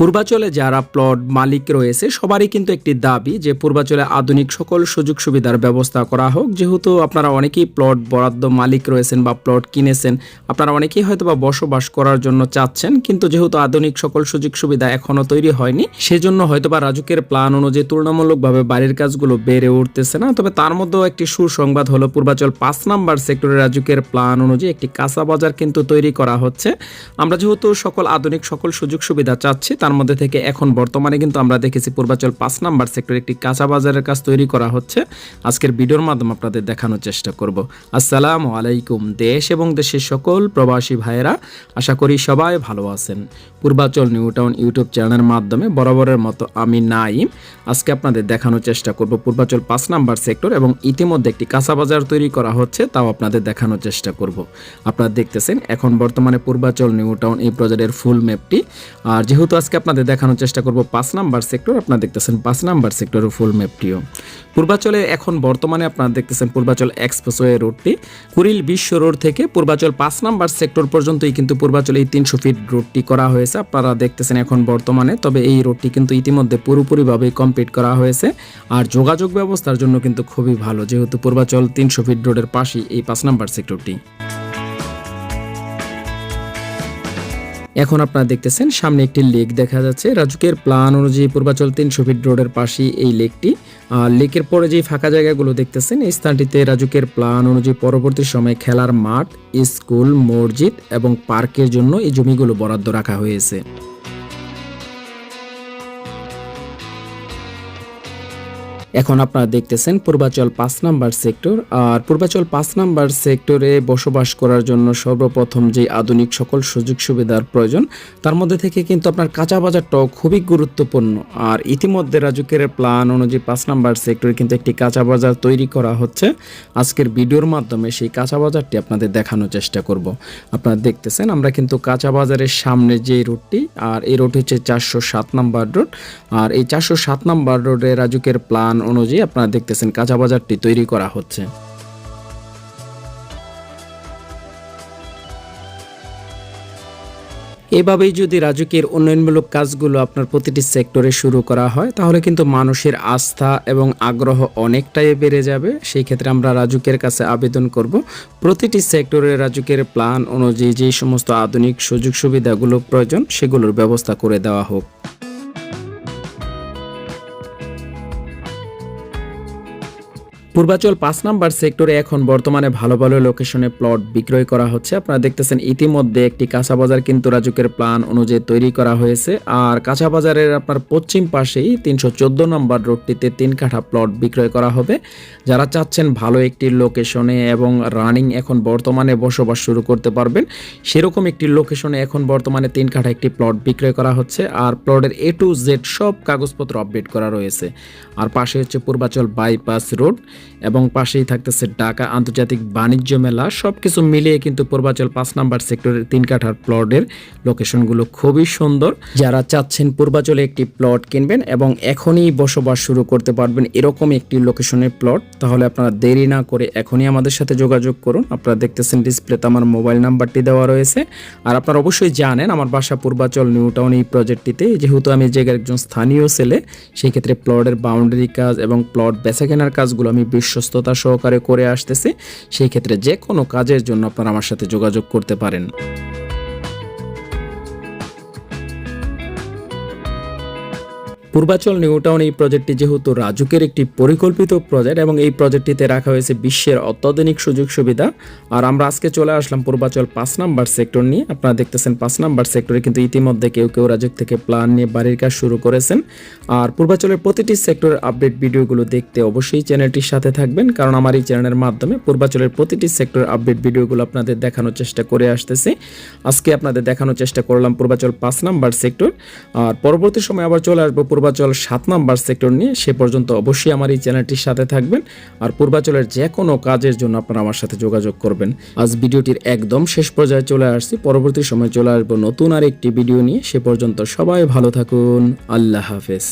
পূর্বাচলে যারা প্লট মালিক রয়েছে, সবারই কিন্তু একটি দাবি যে পূর্বাচলে আধুনিক সকল সুযোগ সুবিধার ব্যবস্থা করা হোক। যেহেতু আপনারা অনেকেই প্লট বরাদ্দ মালিক রয়েছেন বা প্লট কিনেছেন, আপনারা অনেকেই হয়তো বা বসবাস করার জন্য চাচ্ছেন, কিন্তু যেহেতু আধুনিক সকল সুযোগ সুবিধা এখনও তৈরি হয়নি, সেজন্য হয়তো বা রাজুকের প্ল্যান অনুযায়ী তুলনামূলকভাবে বাড়ির কাজগুলো বেড়ে উঠতেছে না। তবে তার মধ্যেও একটি সুসংবাদ হলো, পূর্বাচল পাঁচ নাম্বার সেক্টরে রাজুকের প্ল্যান অনুযায়ী একটি কাঁচা বাজার কিন্তু তৈরি করা হচ্ছে। আমরা যেহেতু সকল আধুনিক সকল সুযোগ সুবিধা চাচ্ছি, তার মধ্যে থেকে এখন বর্তমানে কিন্তু আমরা দেখেছি পূর্বাচল পাঁচ নাম্বার সেক্টরে একটি কাঁচা বাজারের কাজ তৈরি করা হচ্ছে। আজকের ভিডিওর মাধ্যমে আপনাদের দেখানোর চেষ্টা করব। আসসালামু আলাইকুম, দেশ এবং দেশের সকল প্রবাসী ভাইয়েরা, আশা করি সবাই ভালো আছেন। পূর্বাচল নিউ টাউন ইউটিউব চ্যানেলের মাধ্যমে বরাবরের মতো আমি নাইম। আজকে আপনাদের দেখানোর চেষ্টা করব পূর্বাচল পাঁচ নাম্বার সেক্টর এবং ইতিমধ্যে একটি কাঁচা বাজার তৈরি করা হচ্ছে, তাও আপনাদের দেখানোর চেষ্টা করব। আপনারা দেখতেছেন, এখন বর্তমানে পূর্বাচল নিউ টাউন এই প্রজেক্টের ফুল ম্যাপটি আর যেহেতু আজকে আপনাদের দেখানোর চেষ্টা করব পাঁচ নাম্বার সেক্টর আপনারা দেখতেছেন পাঁচ নাম্বার সেক্টরের ফুল ম্যাপটিও পূর্বাচলে এখন বর্তমানে আপনারা দেখতেছেন পূর্বাচল এক্সপ্রেসওয়ে রোডটি কুড়িল বিশ্ব রোড থেকে পূর্বাচল পাঁচ নাম্বার সেক্টর পর্যন্তই কিন্তু পূর্বাচলে এই তিনশো ফিট রোডটি করা হয়েছে। আপনারা দেখতেছেন এখন বর্তমানে, তবে এই রোডটি কিন্তু ইতিমধ্যে পুরোপুরিভাবে কমপ্লিট করা হয়েছে। আর যোগাযোগ ব্যবস্থার জন্য কিন্তু খুবই ভালো, যেহেতু পূর্বাচল তিনশো ফিট রোডের পাশেই এই পাঁচ নাম্বার সেক্টরটি এখন আপনারা দেখতেছেন, সামনে একটি লেক দেখা যাচ্ছে। রাজুকের প্ল্যান অনুযায়ী পূর্বাচল তিনশো ফিট রোডের পাশেই এই লেকটি লেকের পরে যে ফাঁকা জায়গাগুলো দেখতেছেন, এই স্থানটিতে রাজুকের প্ল্যান অনুযায়ী পরবর্তী সময়ে খেলার মাঠ, স্কুল, মসজিদ এবং পার্কের জন্য এই জমিগুলো বরাদ্দ রাখা হয়েছে। এখন আপনারা দেখতেছেন পূর্বাচল পাঁচ নাম্বার সেক্টর, আর পূর্বাচল পাঁচ নাম্বার সেক্টরে বসবাস করার জন্য সর্বপ্রথম যে আধুনিক সকল সুযোগ সুবিধার প্রয়োজন, তার মধ্যে থেকে কিন্তু আপনার কাঁচা বাজারটাও খুবই গুরুত্বপূর্ণ। আর ইতিমধ্যে রাজুকের প্ল্যান অনুযায়ী পাঁচ নাম্বার সেক্টরে কিন্তু একটি কাঁচা বাজার তৈরি করা হচ্ছে। আজকের ভিডিওর মাধ্যমে সেই কাঁচা বাজারটি আপনাদের দেখানোর চেষ্টা করব। আপনারা দেখতেছেন, আমরা কিন্তু কাঁচা বাজারের সামনে যে রোডটি, আর এই রোড হচ্ছে চারশো সাত নাম্বার রোড। আর এই চারশো সাত নাম্বার রোডে রাজুকের প্ল্যান অনুযায়ী আপনারা দেখতেছেন কাঁচা বাজারটি তৈরি করা হচ্ছে। এভাবেই যদি রাজুকের উন্নয়নমূলক কাজগুলো আপনার প্রতিটি সেক্টরে শুরু করা হয়, তাহলে কিন্তু মানুষের আস্থা এবং আগ্রহ অনেকটাই বেড়ে যাবে। সেই ক্ষেত্রে আমরা রাজুকের কাছে আবেদন করব, প্রতিটি সেক্টরে রাজুকের প্ল্যান অনুযায়ী যে সমস্ত আধুনিক সুযোগ সুবিধাগুলো প্রয়োজন, সেগুলোর ব্যবস্থা করে দেওয়া হোক। পূর্বাচল পাঁচ নাম্বার সেক্টরে এখন বর্তমানে ভালো ভালো লোকেশনে প্লট বিক্রয় করা হচ্ছে। আপনারা দেখতেছেন ইতিমধ্যে একটি কাঁচা বাজার কিন্তু রাজুকের প্ল্যান অনুযায়ী তৈরি করা হয়েছে। আর কাঁচা বাজারের আপনার পশ্চিম পাশেই তিনশো চোদ্দ নম্বর রোডটিতে তিন কাঠা প্লট বিক্রয় করা হবে। যারা চাচ্ছেন ভালো একটি লোকেশনে এবং রানিং এখন বর্তমানে বসবাস শুরু করতে পারবেন, সেরকম একটি লোকেশনে এখন বর্তমানে তিন কাঠা একটি প্লট বিক্রয় করা হচ্ছে। আর প্লটের এ টু জেড সব কাগজপত্র আপডেট করা রয়েছে। আর পাশে হচ্ছে পূর্বাচল বাইপাস রোড এবং পাশেই থাকতেছে ঢাকা আন্তর্জাতিক বাণিজ্য মেলা। সব কিছু মিলিয়ে কিন্তু পূর্বাচল পাঁচ নাম্বার সেক্টরের তিন কাঠার প্লটের লোকেশনগুলো খুবই সুন্দর। যারা চাচ্ছেন পূর্বাচলে একটি প্লট কিনবেন এবং এখনই বসবাস শুরু করতে পারবেন এরকম একটি লোকেশনের প্লট, তাহলে আপনারা দেরি না করে এখনই আমাদের সাথে যোগাযোগ করুন। আপনারা দেখতেছেন ডিসপ্লেতে আমার মোবাইল নাম্বারটি দেওয়া রয়েছে। আর আপনারা অবশ্যই জানেন, আমার বাসা পূর্বাচল নিউ টাউন এই প্রজেক্টটিতে। যেহেতু আমি যে একজন স্থানীয় ছেলে, সেই ক্ষেত্রে প্লটের বাউন্ডারি কাজ এবং প্লট বেচা কেনার কাজগুলো আমি বিশ্বস্ততা সহকারে করে আসতেছি, সেই ক্ষেত্রে যে কোনো কাজের জন্য আপনারা আমার সাথে যোগাযোগ করতে পারেন। পূর্বাচল নিউ টাউন এই প্রজেক্টটি যেহেতু রাজুকের একটি পরিকল্পিত প্রজেক্ট এবং এই প্রজেক্টটিতে রাখা হয়েছে বিশ্বের অত্যাধুনিক সুযোগ সুবিধা। আর আমরা আজকে চলে আসলাম পূর্বাচল পাঁচ নাম্বার সেক্টর নিয়ে। আপনারা দেখতেছেন পাঁচ নাম্বার সেক্টরে কিন্তু ইতিমধ্যে কেউ কেউ রাজুক থেকে প্ল্যান নিয়ে বাড়ির কাজ শুরু করেছেন। আর পূর্বাচলের প্রতিটি সেক্টরের আপডেট ভিডিওগুলো দেখতে অবশ্যই চ্যানেলটির সাথে থাকবেন, কারণ আমার এই চ্যানেলের মাধ্যমে পূর্বাচলের প্রতিটি সেক্টরের আপডেট ভিডিওগুলো আপনাদের দেখানোর চেষ্টা করে আসতেছি। আজকে আপনাদের দেখানোর চেষ্টা করলাম পূর্বাচল পাঁচ নাম্বার সেক্টর আর পরবর্তী সময় আবার চলে আসব পূর্বাচল সাত নাম্বার সেক্টর নিয়ে সে পর্যন্ত অবশ্যই আমার এই চ্যানেলটির সাথে থাকবেন। আর পূর্বাচলের যে কোনো কাজের জন্য আপনারা আমার সাথে যোগাযোগ করবেন। আজ ভিডিওটির একদম শেষ পর্যায়ে চলে আসছি। পরবর্তী সময় চলে আসব নতুন আর একটি ভিডিও নিয়ে। সে পর্যন্ত সবাই ভালো থাকুন। আল্লাহ হাফেজ।